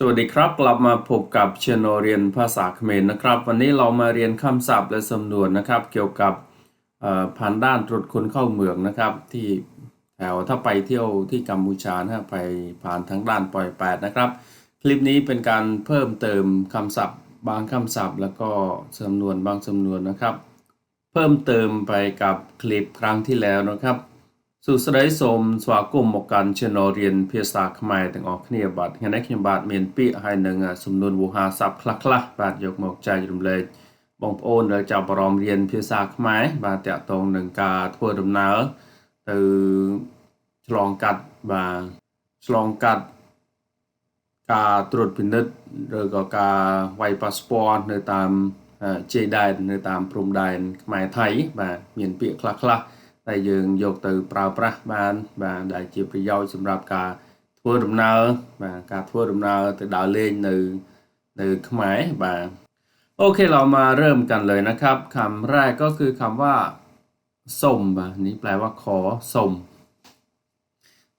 สวัสดีครับ กลับมาพบกับช anel เรียนภาษาเขมรนะครับ วันนี้เรามาเรียนคำศัพท์และสำนวนนะครับ เกี่ยวกับผ่านด่านตรวจคนเข้าเมืองนะครับ ที่แถวถ้าไปเที่ยวที่กัมพูชานะไปผ่านทางด้านปล่อยแปดนะครับ คลิปนี้เป็นการเพิ่มเติมคำศัพท์บางคำศัพท์ แล้วก็สำนวนบางสำนวนนะครับ เพิ่มเติมไปกับคลิปครั้งที่แล้วนะครับ សួស្តីសូមស្វាគមន៍មកកាន់ Channel រៀនភាសាខ្មែរទាំងអស់គ្នាបាទថ្ងៃនេះខ្ញុំបាទមានពាក្យហើយនឹងសំណួនវោហារស័ព្ទខ្លះៗបាទយកមកចែករំលែកបងប្អូនដែលចាប់អារម្មណ៍រៀនភាសាខ្មែរបាទតាក់ទងនឹងការធ្វើដំណើរទៅឆ្លងកាត់បាទឆ្លងកាត់ការត្រួតពិនិត្យឬក៏ការវាយប៉ាសពតនៅតាមអឺជ័យដែននៅតាមព្រំដែនខ្មែរថៃបាទមានពាក្យខ្លះៗ តែយើងយកទៅប្រើប្រាស់បានបាទដែលជាប្រយោជន៍សម្រាប់ការធ្វើដំណើរបាទការធ្វើដំណើរទៅដើរលេងនៅនៅខ្មែរបាទโอเคเรามาเริ่มกันเลยนะครับคำแรกก็คือคำว่าส้มបាទនេះแปลว่าขอส้ม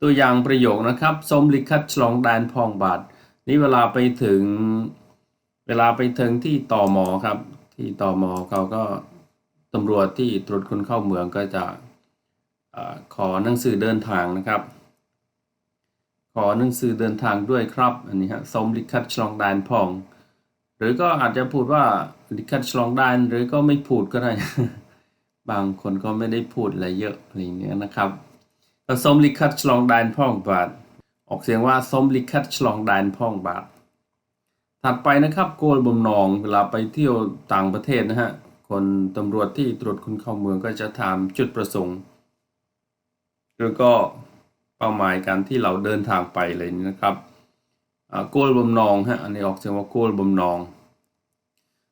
ตัวอย่างประโยคนะครับส้มลิขัดฉลองแดนพองบาทนี่เวลาไปถึงเวลาไปถึงที่ตอมอครับ ที่ตอมอเขาก็ตำรวจที่ตรวจคนเข้าเมืองก็จะ เอ่อ ขอหนังสือเดินทางนะครับ ขอหนังสือเดินทางด้วยครับอันนี้ฮะสมลิขัดฉลองแดนพอง หรือก็อาจจะพูดว่าลิขัดฉลองแดนหรือก็ไม่พูดก็ได้ บางคนก็ไม่ได้พูดอะไรเยอะอะไรเงี้ยนะครับสมลิขัดฉลองแดนพองบาท ออกเสียงว่าสมลิขัดฉลองแดนพองบาท ถัดไปนะครับโกลบมนองเวลาไปเที่ยวต่างประเทศนะฮะคนตำรวจที่ตรวจคนเข้าเมืองก็จะถามจุดประสงค์ แล้วก็เป้าหมายการที่เราเดินทางไปเลยนะครับโกลบมนองฮะอันนี้ออกเสียงว่าโกลบมนอง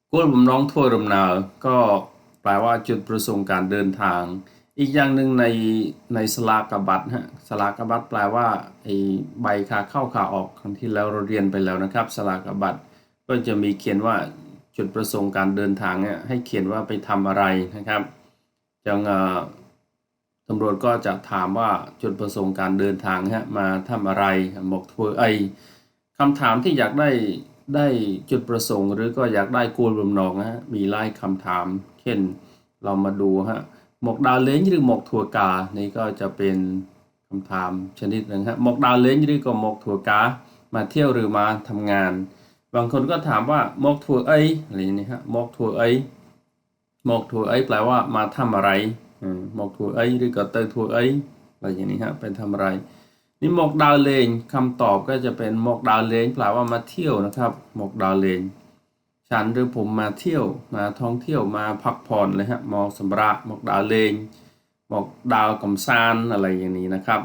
โกลบมนองทั่วดำนาก็แปลว่าจุดประสงค์การเดินทาง อีกอย่างหนึ่งในในสลากบัตรฮะสลากบัตรแปลว่าไอใบขาเข้าขาออกครั้งที่แล้วเราเรียนไปแล้วนะครับสลากบัตรก็จะมีเขียนว่าจุดประสงค์การเดินทางเนี่ยให้เขียนว่าไปทำอะไรนะครับจังอ่อ ตำรวจก็จะถามว่าจุดประสงค์การเดินทางฮะมาทำอะไรหมกทัวไอคำถามที่อยากได้ได้จุดประสงค์หรือก็อยากได้กูลบมนองนะฮะมีไล่คำถาม เช่นเรามาดูฮะหมกดาวเล้งหรือหมกถั่วกา นี่ก็จะเป็นคำถามชนิดหนึ่งฮะหมกดาวเล้งหรือก็หมกถั่วกา มาเที่ยวหรือมาทำงาน บางคนก็ถามว่าหมกถั่วเอ้อะไรนี้ฮะหมกถั่วเอ้หมกถั่วเอ้แปลว่ามาทำอะไร บอกถั่วเอ้ยหรือก็เตยถั่วเอ้ยอะไรอย่างนี้ฮะเป็นทำอะไร นี่หมอกดาวเลงคำตอบก็จะเป็นหมอกดาวเลงแปลว่ามาเที่ยวนะครับหมอกดาวเลงฉันหรือผมมาเที่ยวมาท่องเที่ยวมาพักผ่อนเลยฮะหมอกสำราหมอกดาวเลงหมอกดาวกำซานอะไรอย่างนี้นะครับ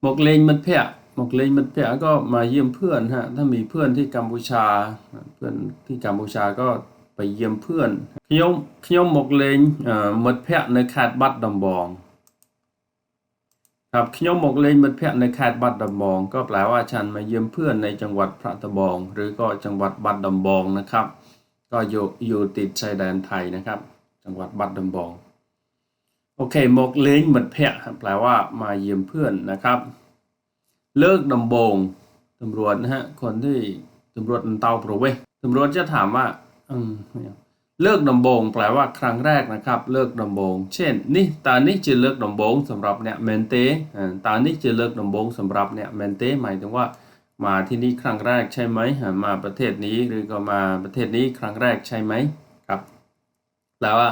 หมอกเลงมันเพะหมอกเลงมันเพะก็มาเยี่ยมเพื่อนฮะถ้ามีเพื่อนที่กัมพูชา เพื่อนที่กัมพูชาก็ ไปเยี่ยมเพื่อนខ្ញុំខ្ញុំមកលេងអឺមិត្តភ័ក្តិនៅខេត្តបាត់ដំបងครับខ្ញុំមកលេងមិត្តភ័ក្តិនៅខេត្តបាត់ដំបង ก็แปลว่าฉันมาเยี่ยมเพื่อนในจังหวัดพระตะบอง หรือก็จังหวัดบัดดำบองนะครับ ก็อยู่อยู่ติดชายแดนไทยนะครับ จังหวัดบัดดำบอง โอเคหมกเลงมิตรเพะแปลว่ามาเยี่ยมเพื่อนนะครับ เลิกดำบงตำรวจนะฮะคนที่ตำรวจเตาประเวศตำรวจจะถามว่าอืม เลิกดำบงแปลว่าครั้งแรกนะครับ เลิกดำบง เช่นนี่ตานี้จะเลิกดำบงสำหรับเนี่ยเมนเตอ่าตานี้จะเลิกดำบงสำหรับเนี่ยเมนเตหมายถึงว่ามาที่นี่ครั้งแรกใช่ไหมมาประเทศนี้หรือก็มาประเทศนี้ครั้งแรกใช่ไหมครับแปลว่า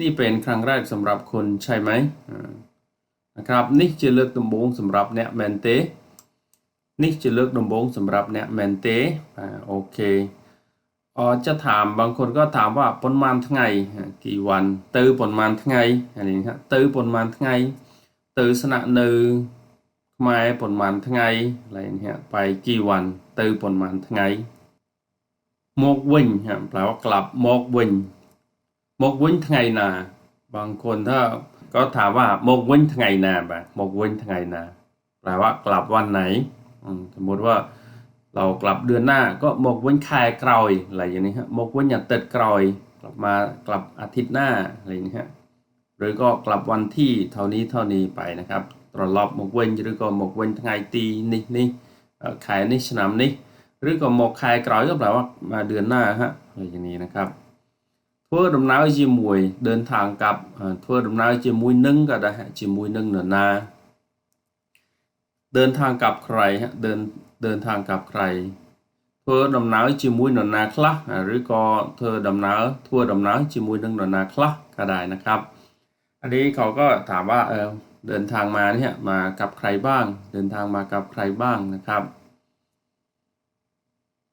นี่เป็นครั้งแรกสำหรับคนใช่ไหมนะครับนี่จะเลือกดำบงสำหรับเนี่ยเมนเตนี่จะเลือกดำบงสำหรับเนี่ยเมนเตอโอเค อ๋อจะถามบางคนก็ถามว่าปนมานทั้งไงอ่ากี่วันตื้อปนมานทั้งไงอันนี้ครับตื้อปนมานทั้งไงตื้อสนะนือខ្មែរปนมานทั้งไงอะไรอย่างเงี้ยไปกี่วันตื้อปนมานทั้งไงមកវិញครับแปลว่ากลับមកវិញ មកវិញថ្ងៃណាบางคนถ้าก็ถามว่าមកវិញថ្ងៃណាបាទមកវិញថ្ងៃណាแปลว่ากลับวันไหนอืมสมมติว่า เรากลับเดือนหน้าก็មកវិញខែក្រោយอะไรอย่างนี้ฮะមកវិញអាទិត្យក្រោយ กลับมากลับอาทิตย์หน้าอะไรอย่างนี้ฮะหรือก็กลับวันที่เท่านี้เท่านี้ไปนะครับត្រឡប់មកវិញឬក៏មកវិញថ្ងៃទីនេះនេះ เอ่อขายในสนามนี้ หรือก็หมกขายกรอยก็แปลว่ามาเดือนหน้าฮะอะไรอย่างนี้นะครับធ្វើដំណើរជាមួយเดินทางกับเอ่อធ្វើដំណើរជាមួយនឹងក៏ได้ฮะជាមួយនឹងនរណា เดินทางกับใครฮะเดิน เดินทางกับใครเธอดำน้ำจิมุยนนาคละหรือก็เธอดำน้ำทัวดำน้ำจิมุยนึงนนาคละกก็ได้นะครับ อันนี้เขาก็ถามว่าเออเดินทางมาเนี่ยมากับใครบ้าง เดินทางมากับใครบ้างนะครับ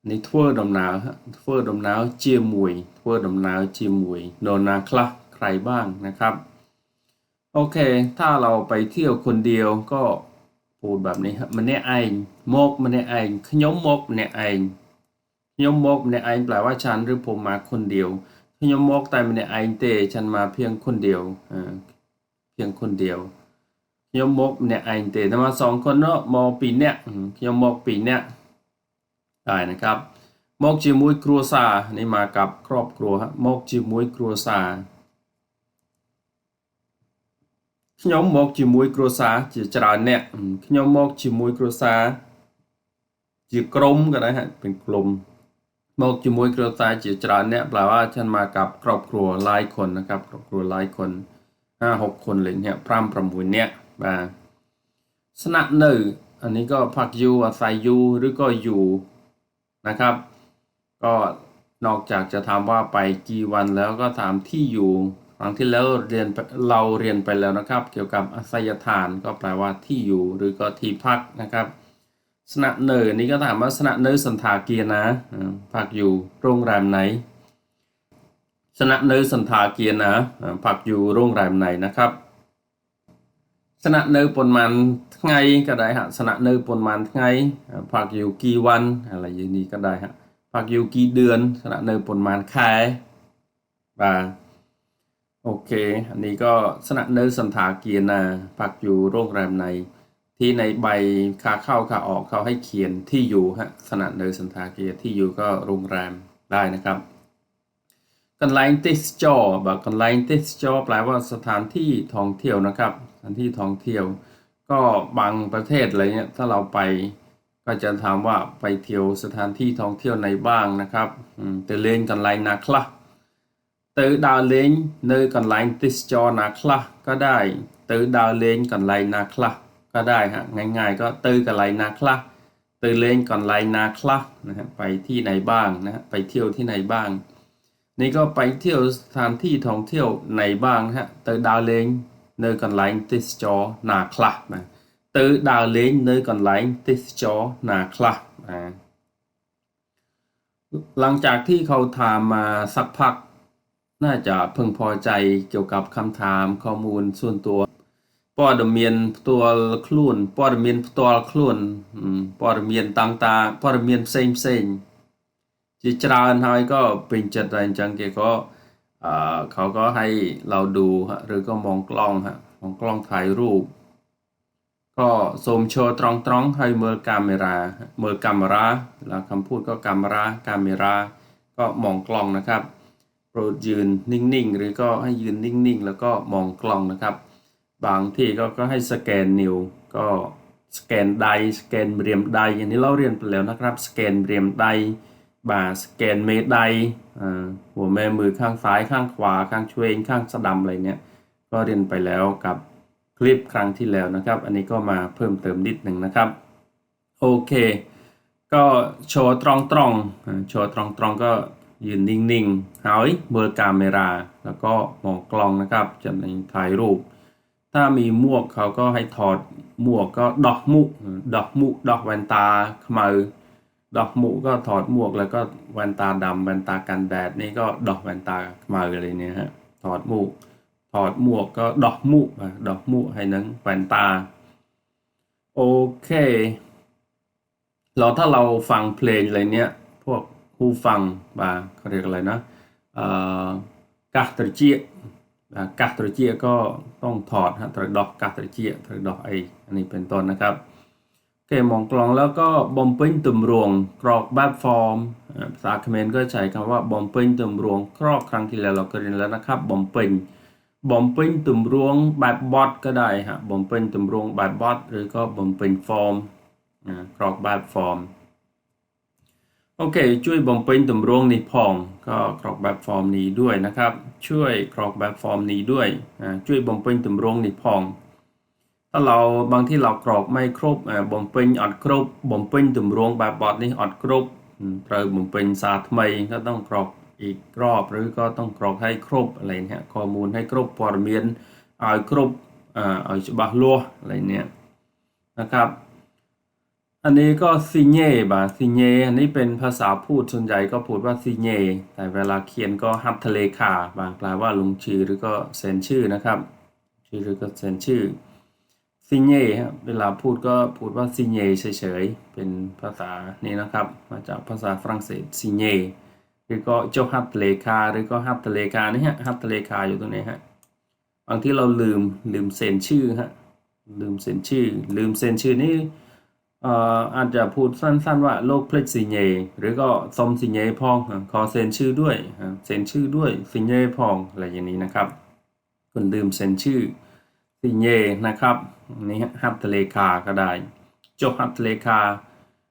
ในี่ทั่วดำนาวทั่วดำนาวจีมุยทั่วดำนาวจีมุยโนนาคละใครบ้างนะครับ โอเค ถ้าเราไปเที่ยวคนเดียวก็ พูดแบบนี้ครัมันเนี่ยเองโมกมันเนี่ยเองขยมโมกเนี่ยเองขยมโมกเนี่ยเองแปลว่าฉันหรือผมมาคนเดียวขยมโมกแต่มันเนี่ยเองเตฉันมาเพียงคนเดียวอ่าเพียงคนเดียวขยมโมกเนี่ยเองเตถ้ามาสองคนเนาะมอปีเนี่ยขยมโมกปีเนี่ยได้นะครับโมกจีมุยครัวซานี่มากับครอบครัวฮะโมกจีมุยครัวซา ខ្ញុំមកជាមួយគ្រួសារជាច្រើនអ្នកអឺខ្ញុំមកជាមួយគ្រួសារជាក្រុមក៏ដែរហ่ะเป็นกลุ่มមកជាមួយគ្រួសារជាច្រើនអ្នកแปลว่าฉันมากับครอบครัวหลายคนนะครับครอบครัวหลายคน5 6คนเลยเนี่ย5 6អ្នកបាទស្នាក់នៅอันนี้ก็พักอยู่อาศัยอยู่หรือก็อยู่นะครับ ก็นอกจากจะถามว่าไปกี่วันแล้วก็ถามที่อยู่ ครั้งที่แล้วเรียนเราเรียนไปแล้วนะครับ เกี่ยวกับอาศัยฐานก็แปลว่าที่อยู่หรือก็ที่พักนะครับสนะเนอนี่ก็ถามว่าสนะเนอสันทาเกียนะอ่าพักอยู่โรงแรมไหนสนะเนอสันทาเกียนะอ่าพักอยู่โรงแรมไหนนะครับสนะเนอปนมันไงก็ได้ฮะสนะเนอปนมันไงอ่าพักอยู่กี่วันอะไรอย่างนี้ก็ได้ฮะพักอยู่กี่เดือนสนะเนอปนมันแค่บ่า โอเค อันนี้ก็สนะเนอสันทาเกียนาพักอยู่โรงแรมใน ที่ในใบค่าเข้าค่าออกเขาให้เขียนที่อยู่ฮะสนะเนอสันทาเกียที่อยู่ก็โรงแรมได้นะครับกันไลน์ติสจอแบบกันไลน์ติสจอแปลว่าสถานที่ท่องเที่ยวนะครับ สถานที่ท่องเที่ยว ก็บางประเทศอะไรเนี่ยถ้าเราไปก็จะถามว่าไปเที่ยวสถานที่ท่องเที่ยวไหนบ้างนะครับอืมแต่เล่นกันไลน์นาคละ ទៅដើរលេងនៅកន្លែងទេសចរណាខ្លះក៏ได้ទៅដើរលេងកន្លែងណាខ្លះក៏ได้ฮะง่ายๆ ก็ទៅកន្លែងណាខ្លះទៅលេងកន្លែងណាខ្លះนะฮะไปที่ไหนบ้างนะฮะไปเที่ยวที่ไหนบ้าง นี่ก็ไปเที่ยวสถานที่ท่องเที่ยวไหนบ้างฮะទៅដើរលេងនៅកន្លែងទេសចរណាខ្លះนะទៅដើរលេងនៅកន្លែងទេសចរណាខ្លះนะหลังจากที่เขาถามมาสักพัก น่าจะพึงพอใจเกี่ยวกับคำถามข้อมูลส่วนตัวปอดเมียนตัวคลุ่นปอดเมียนตัวคลุ่นปอดเมียนต่างๆปอดเมียนเซ็งๆซ็งจิจราอันทายก็เป็นจัดแรจังเกก็เขาก็ให้เราดูฮะหรือก็มองกล้องฮะมองกล้องถ่ายรูป ก็สมโชว์ตรองตรองให้เมื่อกล้องราเมื่อกล้องราแล้วคำพูดก็กล้องรากล้องราก็มองกล้องนะครับ โปรดยืนนิ่งๆ หรือก็ให้ยืนนิ่งๆ แล้วก็มองกล้องนะครับ บางที่ก็ก็ให้สแกนนิ้วก็สแกนไดสแกนเรียมไดอันนี้เราเรียนไปแล้วนะครับ สแกนเรียมไดบ่าสแกนเมตรไดหัวแม่มือข้างซ้ายข้างขวา ข้างช่วยข้างสะดำอะไรเนี่ยก็เรียนไปแล้วกับคลิปครั้งที่แล้วนะครับ อันนี้ก็มาเพิ่มเติมนิดหนึ่งนะครับโอเค ก็โชว์ตรงตรงๆอ่าโชว์ตรงตรงๆก็ ยืนนิ่งๆหายเบอร์กาเมราแล้วก็มองกล้องนะครับจะในถ่ายรูป ถ้ามีหมวกเขาก็ให้ถอดหมวกก็ดอกมุกดอกมุกดอกแว่นตาขมือดอกมุกก็ถอดหมวกแล้วก็แว่นตาดำแว่นตากันแดดนี่ก็ดอกแว่นตาขมืออะไรเนี่ยฮะถอดหมวกถอดหมวกก็ดอกมุอะดอกมุกให้นังแว่นตาโอเคเราถ้าเราฟังเพลงอะไรเนี้ย ผู้ฟังบ่าเขาเรียกอะไรนะเอ่อกาตรเจียอ่ากาตรเจียก็ต้องถอดฮะตรดอกกาตรเจียตรดอกไออันนี้เป็นต้นนะครับโอเคมองกลองแล้วก็บอมเปิ้งตุ่มรวงกรอกแบบฟอร์มอ่าภาษาเขมรก็ใช้คำว่าบอมเปิ้งตุ่มรวงกรอกครั้งที่แล้วเราก็เรียนแล้วนะครับบอมเปิ้งบอมเปิ้งตุ่มรวงแบบบอทก็ได้ฮะบอมเปิ้งตุ่มรวงแบบบอทหรือก็บอมเปิ้งฟอร์มกรอกแบบฟอร์ม โอเค ช่วยบ่มเป็นตำรวงนี่พอง ก็กรอกแบบฟอร์มนี้ด้วยนะครับ ช่วยกรอกแบบฟอร์มนี้ด้วยช่วยบ่มเป็นตำรวงนี่พอง ถ้าเราบางที่เรากรอกไม่ครบบ่มเป็นอัดครบบ่มเป็นตำรวงแบบบอดนี่อัดครบเติมบ่มเป็นสาทไม่ก็ต้องกรอกอีกรอบหรือก็ต้องกรอกให้ครบอะไรเนี่ยข้อมูลให้ครบพอร์เมียนอัดครบเอาฉบับลัวอะไรเนี่ยนะครับ อันนี้ก็ซิเน่บาซิเน่อันนี้เป็นภาษาพูดส่วนใหญ่ก็พูดว่าซิเน่แต่เวลาเขียนก็ฮัตทะเลขาบางแปลว่าลงชื่อหรือก็เซ็นชื่อนะครับชื่อหรือก็เซ็นชื่อซิเน่ครับเวลาพูดก็พูดว่าซิเน่เฉยๆเป็นภาษานี้นะครับ มาจากภาษาฝรั่งเศสซิเน่หรือก็เจ้าฮัตทะเลขาหรือก็ฮัตทะเลขานี่ฮะฮัตทะเลขาอยู่ตรงไหนฮะบางที่เราลืมลืมเซ็นชื่อฮะลืมเซ็นชื่อ ลืมเซ็นชื่อนี่ เอ่ออาจจะพูดสั้น ๆ ว่าโลกเพลกสิเยหรือก็สมสิเยพองขอเซ็นชื่อด้วยเซ็นชื่อด้วยสิเยพองอะไรอย่างนี้นะครับคุณลืมเซ็นชื่อสิเยนะครับนนี่ฮัตทะเลคาก็ได้จบฮัตทะเลคา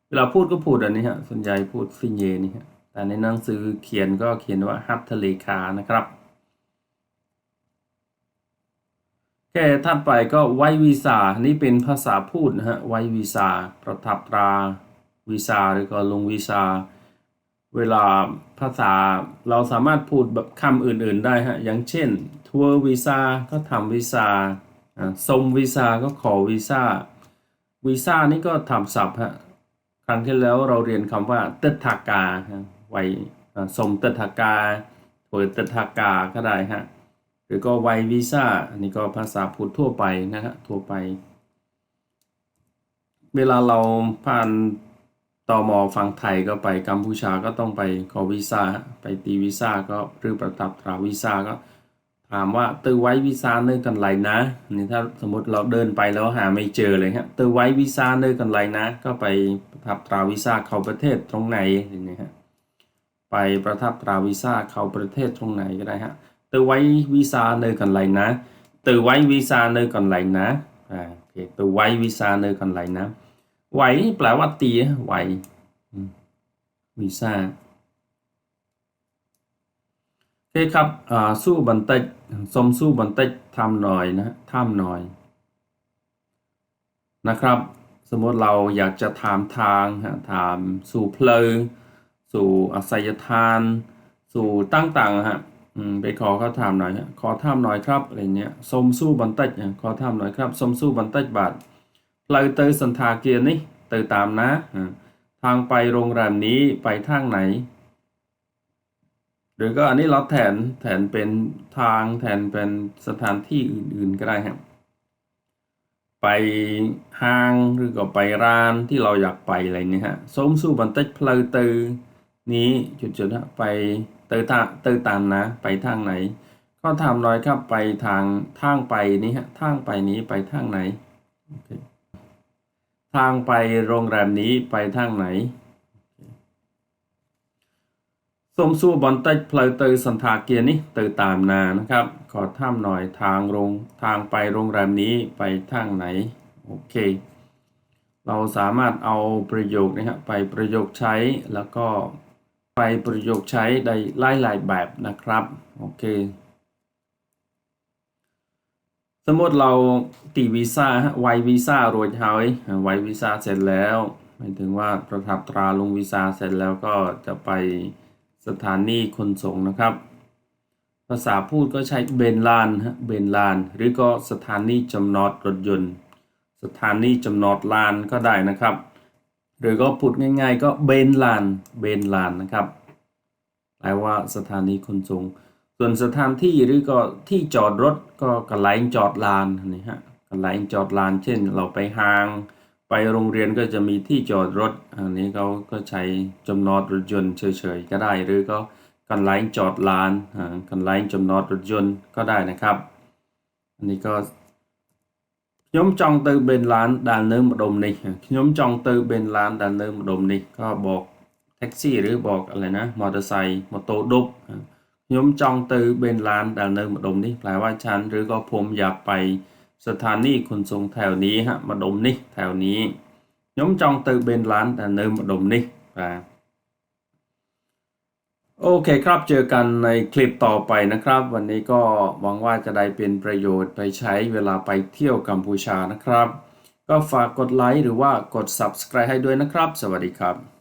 เวลาพูดก็พูดอันนี้ฮะส่วนใหญ่พูดสิเยนี่ฮะแต่ในหนังสือเขียนก็เขียนว่าฮัตทะเลคานะครับ แค่ถัดไปก็ไววีซ่านี่เป็นภาษาพูดนะฮะไววีซ่าประทับตราวีซ่าหรือก็ลงวีซ่าเวลาภาษาเราสามารถพูดแบบคำอื่นๆได้ฮะอย่างเช่นทัวร์วีซ่าก็ทำวีซ่าอ่าส่งวีซ่าก็ขอวีซ่าวีซ่านี่ก็ทำศัพท์ฮะครั้งที่แล้วเราเรียนคำว่าเตถากาไว้อ่าส่งเตถากาทัวร์เตถากาก็ได้ฮะ หรือก็ไววีซ่าอันนี้ก็ภาษาพูดทั่วไปนะฮะทั่วไป เวลาเราผ่านตอมอฝั่งไทยก็ไปกัมพูชาก็ต้องไปขอวีซ่าไปตีวีซ่าก็หรือประทับตราวีซ่าก็ถามว่าตือไว้วีซ่าเ nơi กันไรนะนี่ถ้าสมมติเราเดินไปแล้วหาไม่เจอเลยฮะตือไว้วีซ่าเ nơi กันไรนะ ก็ไปประทับตราวีซ่าเข้าประเทศตรงไหนอย่างนี้ฮะไปประทับตราวีซ่าเข้าประเทศตรงไหนก็ได้ฮะ từ quay visa nơi còn lại ná từ quay visa nơi còn lại ná à okay. từ quay visa nơi còn lại ná ไว้แปลว่าตีไว้อืมวีซ่าโอเคครับอ่าสู้บันเต็กสมสู้บันเต็กทำหน่อยนะทำหน่อยนะครับ สมมติเราอยากจะถามทางฮะถามสู่เพลสู่อาศัยทาน สู่ต่างๆฮะ อืมไปขอเขาถามหน่อยฮะขอถามหน่อยครับอะไรเนี้ยสมสู้บันเต็กเนี่ยขอถามหน่อยครับสมสู้บันเต็กบาทเราเตยสันทาเกียรนี่เตยตามนะทางไปโรงแรมนี้ไปทางไหน หรือก็อันนี้เราแทนแทนเป็นทางแทนเป็นสถานที่อื่นๆก็ได้ครับไปห้างหรือก็ไปร้านที่เราอยากไปอะไรเนี่ยฮะสมสู้บันเต็กเพลเตอนี้จุดๆฮะไป เตอตาเตอตามนะ ไปทางไหน ก็ถามหน่อยครับไปทางทางไปนี้ฮะทางไปนี้ไปทางไหน ทางไปโรงแรมนี้ไปทางไหนสมสู้บอลเต็กเพลเตอสันทาเกียร์นี่เตอตามนานะครับ ขอถามหน่อยทางโรงทางไปโรงแรมนี้ไปทางไหน โอเค เราสามารถเอาประโยคนะฮะไปประโยคใช้แล้วก็ ไปประโยคใช้ได้หลายหลายแบบนะครับโอเคสมมติเราตีวีซ่าฮะไววีซ่าโรยเท้าไววีซ่าเสร็จแล้วหมายถึงว่าประทับตราลงวีซ่าเสร็จแล้วก็จะไปสถานีขนส่งนะครับ ภาษาพูดก็ใช้เบนลานฮะเบนลาน หรือก็สถานีจำนอดรถยนต์ สถานีจำนอดลานก็ได้นะครับ หรือก็พูดง่ายๆก็เบนลานเบนลานนะครับแปลว่าสถานีขนส่งส่วนสถานที่หรือก็ที่จอดรถก็กระไลน์จอดลานนี่ฮะกระไลน์จอดลาน เช่น เราไปห้าง ไปโรงเรียนก็จะมีที่จอดรถ อันนี้เขาก็ใช้จำนอดรถยนต์เฉยๆก็ได้ หรือก็กันไลน์จอดลานกันไลน์จำนอดรถยนต์ก็ได้นะครับ อันนี้ก็ ខ្ញុំចង់ទៅបេនឡានដែលនៅម្ដុំនេះខ្ញុំចង់ទៅបេនឡានដែលនៅម្ដុំនេះក៏បក taxi ឬបកอะไรนะมอเตอร์ไซค์ម៉ូតូឌុបខ្ញុំចង់ទៅបេនឡានដែលនៅម្ដុំនេះแปลว่าฉันหรือก็ผมอยากไปสถานีขนส่งแถวนี้ฮะម្ដុំនេះแถวนี้ ខ្ញុំចង់ទៅបេនឡានតែនៅម្ដុំនេះបាទ โอเคครับเจอกันในคลิปต่อไปนะครับ วันนี้ก็หวังว่าจะได้เป็นประโยชน์ไปใช้เวลาไปเที่ยวกัมพูชานะครับ ก็ฝากกดไลค์หรือว่ากด subscribe ให้ด้วยนะครับ สวัสดีครับ